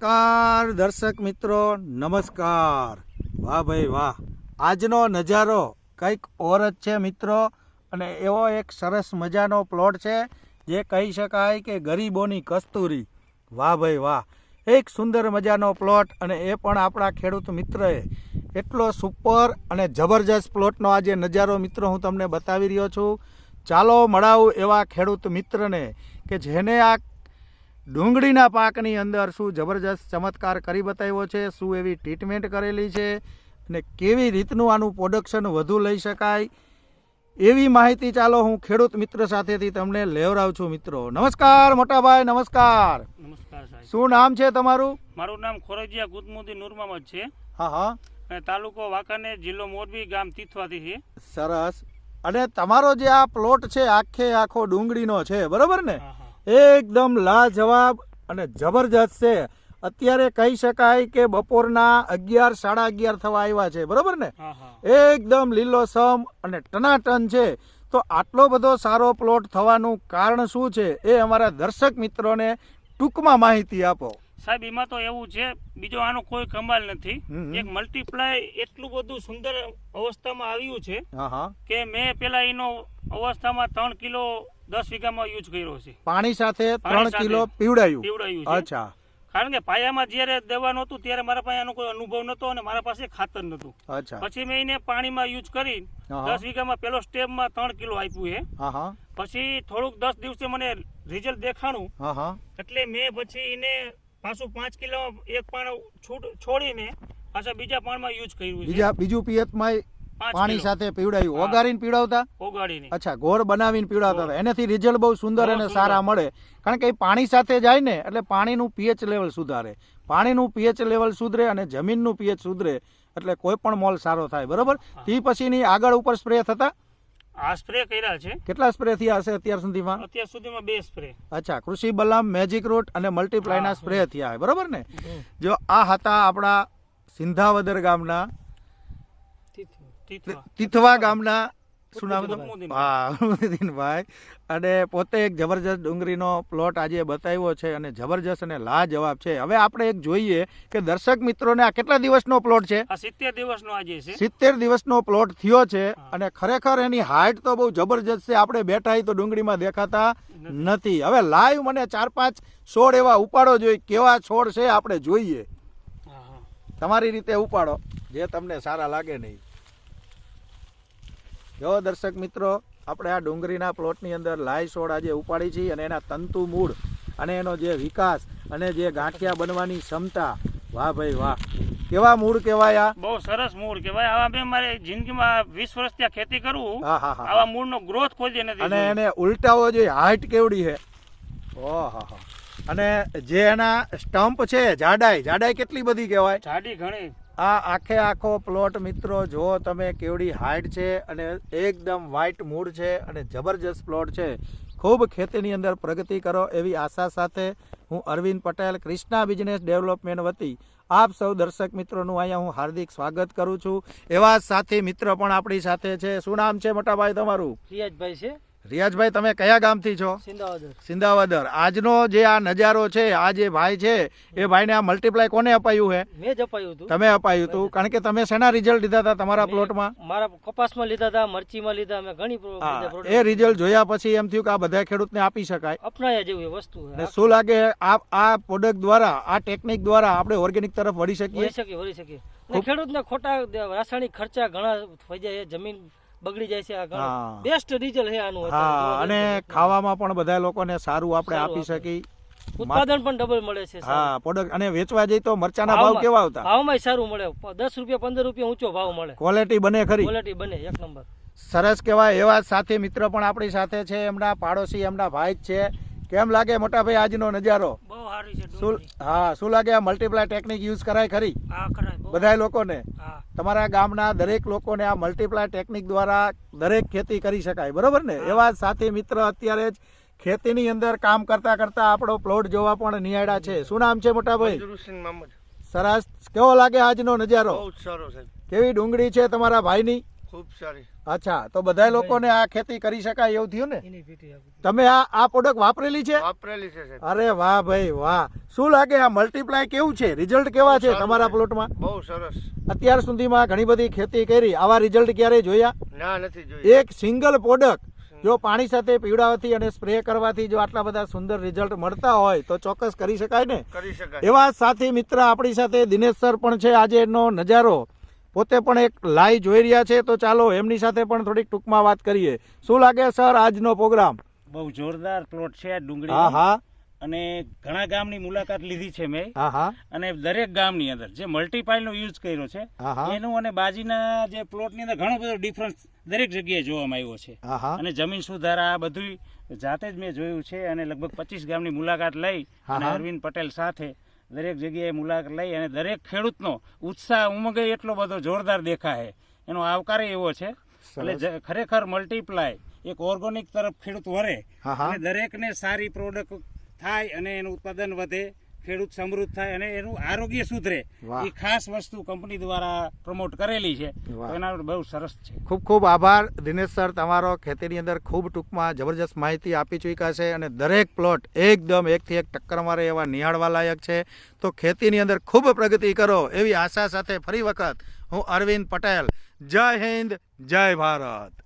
નમસ્કાર, દર્શક મિત્રો, નમસ્કાર. વાહ ભાઈ વાહ. આજનો નજારો કંઈક ઓર જ છે મિત્રો, અને એવો એક સરસ મજાનો પ્લોટ છે, જે કહી શકાય કે ગરીબોની કસ્તુરી. વાહ ભાઈ વાહ. એક સુંદર મજાનો પ્લોટ, અને એ પણ આપણા ખેડૂત મિત્રએ એટલો સુપર અને જબરજસ્ત પ્લોટનો આજે નજારો મિત્રો હું તમને બતાવી રહ્યો છું. ચાલો મળાવું એવા ખેડૂત મિત્રને કે જેને આ ડુંગળીના પાકની અંદર શું જબરજસ્ત ચમત્કાર કરી બતાવ્યો છે શું એવી ટ્રીટમેન્ટ કરેલી છે અને કેવી રીતનું આનું પ્રોડક્શન વધુ લઈ શકાય એવી માહિતી ચાલો હું ખેડૂત મિત્ર સાથેથી તમને લેવરાવું છું મિત્રો. નમસ્કાર મોટાભાઈ નમસ્કાર. નમસ્કાર સાહેબ. શું નામ છે તમારું? મારું નામ ખોરજીયા ગુદમુદી નુરમામદ છે. હા હા. અને તાલુકો વાંકાને જિલ્લો મોરબી ગામ તીથવાથી છે. સરસ. અને તમારો જે આ પ્લોટ છે આખે આખો ડુંગળીનો છે બરોબર ને? હા. એકદમ લાજવાબ અને જબરજસ્ત છે. અત્યારે કહી શકાય કે બપોરના અગિયાર સાડા અગિયાર થવા આવ્યા છે. બરોબર ને. એકદમ લીલોસમ અને ટનાટન છે. તો આટલો બધો સારો પ્લોટ થવાનું કારણ શું છે એ અમારા દર્શક મિત્રોને ટૂંકમાં માહિતી આપો. સાહેબ એમાં તો એવું છે બીજો આનો કોઈ કમાલ નથી. એક મલ્ટીપ્લાય એટલું બધું સુંદર અવસ્થામાં આવ્યું છે હા હા. કે મેં પેલા એનો અવસ્થામાં ત્રણ કિલો દસ વીઘામાં યુઝ કર્યો છે. પાણી સાથે ત્રણ કિલો પીવડાયું. પીવડાયું અચ્છા. કારણ કે પાયામાં જયારે દેવાનું હતું ત્યારે મારા પાસે આનો કોઈ અનુભવ નતો અને મારા પાસે ખાતર નતું પછી મેં એને પાણીમાં યુઝ કરી દસ વીઘામાં પેલો સ્ટેપમાં ત્રણ કિલો આપ્યું છે. પછી થોડુંક દસ દિવસે મને રિઝલ્ટ દેખાણું. એટલે મેં પછી એને પાછું પાંચ કિલો એક પાણ છોડીને પાછા બીજા પાણમાં યુઝ કર્યું બીજા બીજું પિયતમાં પાણી સાથે પીવડાવ્યું ઓગાળીને પીવડાવતા? ઓગાળીને. અચ્છા ઘોર બનાવીને પીવડાવતા હતા. એનાથી રિઝલ્ટ બહુ સુંદર અને સારા મળે. કારણ કે એ પાણી સાથે જાય ને એટલે પાણીનું પીએચ લેવલ સુધારે. પાણીનું પીએચ લેવલ સુધરે અને જમીનનું પીએચ સુધરે એટલે કોઈ પણ મોલ સારો થાય. બરોબર. તે પછીની આગળ ઉપર સ્પ્રે થતા? આ સ્પ્રે કર્યા છે. કેટલા સ્પ્રે થયા હશે અત્યાર સુધીમાં? અત્યાર સુધીમાં બે સ્પ્રે અચ્છા કૃષિ બલમ મેજિક રૂટ અને મલ્ટીપ્લાયના સ્પ્રે થયા બરોબર ને? જો આ હતા આપણા સિંધાવદર ગામના તીથવા. ગામના શું નામ હા કુતુબુદ્દીનભાઈ અને પોતે એક જબરજસ્ત ડુંગળીનો પ્લોટ આજે બતાવ્યો છે અને જબરજસ્ત અને લાજવાબ છે. હવે આપણે એક જોઈએ કે દર્શક મિત્રોને આ કેટલા દિવસનો પ્લોટ છે? સિત્તેર દિવસનો આજે છે. સિત્તેર દિવસનો પ્લોટ થયો છે અને ખરેખર એની હાઇટ તો બહુ જબરજસ્ત છે. આપણે બેઠા તો ડુંગળીમાં દેખાતા નથી. હવે લાઈવ મને ચાર પાંચ છોડ એવા ઉપાડો જોઈએ. કેવા છોડ છે આપણે જોઈએ. તમારી રીતે ઉપાડો. જે તમને સારા લાગે નહીં. જો દર્શક મિત્રો આપણે આ ડુંગળીના પ્લોટની અંદર લાઈ છોડ આજે ઉપાડી છે અને એના તંતુ મૂળ અને એનો જે વિકાસ અને જે ગાંઠિયા બનવાની ક્ષમતા વાહ ભાઈ વાહ. કેવા મૂળ કહેવાય આ? બહુ સરસ મૂળ કહેવાય. આવા મેં મારી જિંદગીમાં વીસ વર્ષ ત્યાં ખેતી કરું. આવા મૂળનો ગ્રોથ કોઈ નથી અને એને ઉલટાવો જોઈએ હાઈટ કેવડી છે. ઓહો અને જે એના સ્ટમ્પ છે જાડાઈ જાડાઈ કેટલી બધી કહેવાય? જાડી ઘણી. આ આખે આખો પ્લોટ મિત્રો, જો તમે કેવડી હાઈટ છે અને એકદમ વ્હાઈટ મૂડ છે અને જબરજસ્ત પ્લોટ છે, ખૂબ ખેતીની અંદર પ્રગતિ કરો એવી આશા સાથે હું અરવિંદ પટેલ ક્રિષ્ના બિઝનેસ ડેવલપમેન્ટ વતી આપ સૌ દર્શક મિત્રોનું અહીંયા હું હાર્દિક સ્વાગત કરું છું. એવા સાથી મિત્ર પણ આપણી સાથે છે. શું નામ છે મોટાભાઈ તમારું? રિયાજભાઈ છે. રિયાજભાઈ તમે કયા ગામથી છો? સિંધાવદર. સિંધાવદર. આજનો જે આ નજારો છે આ જે ભાઈ છે એ ભાઈને આ મલ્ટીપ્લાય કોને અપાયું છે મેં જ અપાયું હતું. તમે અપાયું હતું કારણ કે તમે શેના રિઝલ્ટ લીધા હતા તમારા પ્લોટમાં મારા કપાસમાં લીધા હતા મરચીમાં લીધા અમે ઘણી હા એ રિઝલ્ટ જોયા પછી એમ થયું કે આ બધા ખેડૂતને આપી શકાય. અપનાયા જેવી વસ્તુ ને શું લાગે આ આ પ્રોડક્ટ દ્વારા આ ટેકનિક દ્વારા આપણે ઓર્ગેનિક તરફ વળી શકીએ? વળી શકીએ વળી શકે ખેડૂતને ખોટા રાસાયણિક ખર્ચા ઘણા થઈ જાય જમીન બગડી જાય છે આ. બેસ્ટ ડીઝલ છે આનું. હા અને ખાવામાં પણ બધા લોકોને સારું આપણે આપી શકી ઉત્પાદન પણ ડબલ મળે છે હા પ્રોડક્ટ અને વેચવા જઈ તો મરચાના ભાવ કેવા આવતા? ભાવમાં સારું મળે. દસ રૂપિયા પંદર રૂપિયા ઊંચો ભાવ મળે. ક્વોલિટી બને ખરી. ક્વોલિટી બને એક નંબર. સરસ કહેવાય એવા સાથી મિત્ર પણ આપણી સાથે છે. એમના પાડોશી એમના ભાઈ જ છે. કેમ લાગે મોટા ભાઈ આજનો નજારો? બહુ સારી છે શું હા શું લાગે આ મલ્ટીપ્લાય ટેકનિક યુઝ કરાય ખરી? હા કરાય. બધાય લોકોને? તમારા ગામના દરેક લોકોને આ મલ્ટીપ્લાય ટેકનિક દ્વારા દરેક ખેતી કરી શકાય બરોબર ને? એવા સાથી મિત્ર અત્યારે જ ખેતીની અંદર કામ કરતા કરતા આપણો પ્લોટ જોવા પણ નિહાળ્યા છે. શું નામ છે મોટા ભાઈ? સરસ. કેવો લાગે આજનો નજારો? કેવી ડુંગળી છે તમારા ભાઈની? ખૂબ સારી. અચ્છા તો બધા લોકોને આ ખેતી કરી શકાય એવું થયું ને. તમે આ આ પ્રોડક્ટ વાપરેલી છે? વાપરેલી છે અરે વાહ ભાઈ વાહ. શું લાગે આ મલ્ટીપ્લાય કેવું છે? રિઝલ્ટ કેવા છે તમારા પ્લોટમાં બહુ સરસ. અત્યાર સુધીમાં ઘણી બધી ખેતી કરી. આવા રિઝલ્ટ ક્યારે જોયા? ના નથી જોયા. એક સિંગલ પ્રોડક્ટ જો પાણી સાથે પીવડાવવાથી અને સ્પ્રે કરવાથી જો આટલા બધા સુંદર રિઝલ્ટ મળતા હોય તો ચોક્કસ કરી શકાય ને? કરી શકાય. એવા સાથી મિત્ર આપણી સાથે દિનેશ સર પણ છે. આજે એનો નજારો પોતે પણ એક લાઈ જોઈ રહ્યા છે તો ચાલો એમની સાથે પણ થોડીક ટૂંકમાં વાત કરીએ. શું લાગે સર આજનો પ્રોગ્રામ? બહુ જોરદાર પ્લોટ છે ડુંગળી હા હા. અને ઘણા ગામની મુલાકાત લીધી છે મેં. અને દરેક ગામની અંદર જે મલ્ટીપાઇલ નો યુઝ કર્યો છે એનું અને બાજીના જે પ્લોટની અંદર ઘણો બધો ડિફરન્સ દરેક જગ્યાએ જોવામાં આવ્યો છે. અને જમીન સુધારા આ બધું જાતે જ મેં જોયું છે અને લગભગ પચીસ ગામની મુલાકાત લઈ અને અરવિંદ પટેલ સાથે દરેક જગ્યાએ મુલાકાત લઈ અને દરેક ખેડૂતનો ઉત્સાહ ઉમગે એટલો બધો જોરદાર દેખાય એનો આવકાર એવો છે. એટલે ખરેખર મલ્ટીપ્લાય એક ઓર્ગોનિક તરફ ખેડૂત વરે. અને દરેકને સારી પ્રોડક્ટ થાય અને એનું ઉત્પાદન વધે ખેડૂત સમૃદ્ધ થાય અને એનું આરોગ્ય સુધરે. એ ખાસ વસ્તુ કંપની દ્વારા પ્રમોટ કરેલી છે. એના બહુ સરસ છે. ખૂબ ખૂબ આભાર દિનેશ સર તમારો ખેતીની અંદર ખૂબ ટૂંકમાં જબરજસ્ત માહિતી આપી ચૂક્યા છે અને દરેક પ્લોટ એકદમ એકથી એક ટક્કર મારે એવા નિહાળવા લાયક છે. તો ખેતીની અંદર ખૂબ પ્રગતિ કરો એવી આશા સાથે ફરી વખત હું અરવિંદ પટેલ. જય હિન્દ જય ભારત.